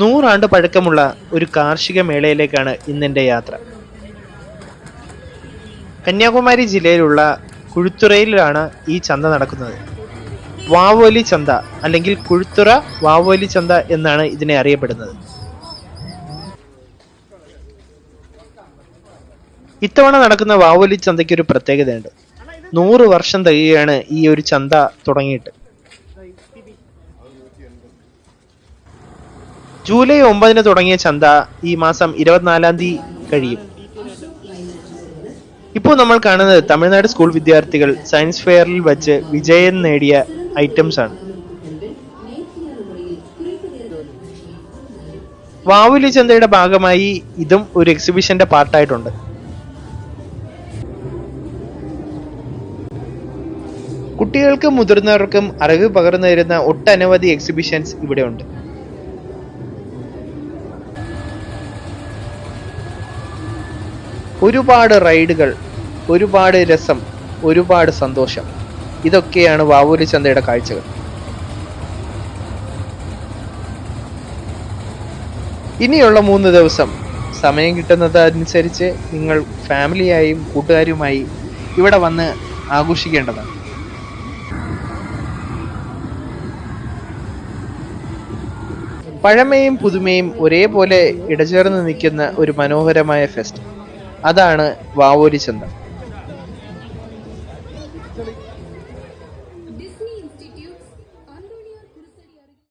നൂറാണ്ട് പഴക്കമുള്ള ഒരു കാർഷിക മേളയിലേക്കാണ് ഇന്നെന്റെ യാത്ര. കന്യാകുമാരി ജില്ലയിലുള്ള കുഴുത്തുറയിലാണ് ഈ ചന്ത നടക്കുന്നത്. വാവോലി ചന്ത അല്ലെങ്കിൽ കുഴുത്തുറ വാവോലി ചന്ത എന്നാണ് ഇതിനെ അറിയപ്പെടുന്നത്. ഇത്തവണ നടക്കുന്ന വാവോലി ചന്തയ്ക്ക് ഒരു പ്രത്യേകതയുണ്ട്. നൂറ് വർഷം തികയാണ് ഈ ഒരു ചന്ത തുടങ്ങിയിട്ട്. ജൂലൈ ഒമ്പതിന് തുടങ്ങിയ ചന്ത ഈ മാസം ഇരുപത്തിനാലാം തീയതി കഴിയും. ഇപ്പോൾ നമ്മൾ കാണുന്നത് തമിഴ്നാട് സ്കൂൾ വിദ്യാർത്ഥികൾ സയൻസ് ഫെയറിൽ വച്ച് വിജയം നേടിയ ഐറ്റംസ് ആണ്. വാവുലി ചന്തയുടെ ഭാഗമായി ഇതും ഒരു എക്സിബിഷന്റെ പാർട്ടായിട്ടുണ്ട്. കുട്ടികൾക്കും മുതിർന്നവർക്കും അറിവ് പകർന്നു തരുന്ന ഒട്ടനവധി എക്സിബിഷൻസ് ഇവിടെ ഒരുപാട് റൈഡുകൾ ഒരുപാട് രസം ഒരുപാട് സന്തോഷം. ഇതൊക്കെയാണ് വാവൂരി ചന്തയുടെ കാഴ്ചകൾ. ഇനിയുള്ള മൂന്ന് ദിവസം സമയം കിട്ടുന്നത് അനുസരിച്ച് നിങ്ങൾ ഫാമിലിയായും കൂട്ടുകാരുമായി ഇവിടെ വന്ന് ആഘോഷിക്കേണ്ടതാണ്. പഴമയും പുതുമയും ഒരേപോലെ ഇടചേർന്ന് നിൽക്കുന്ന ഒരു മനോഹരമായ ഫെസ്റ്റ് അതാണ് വാവോരി ചന്ത.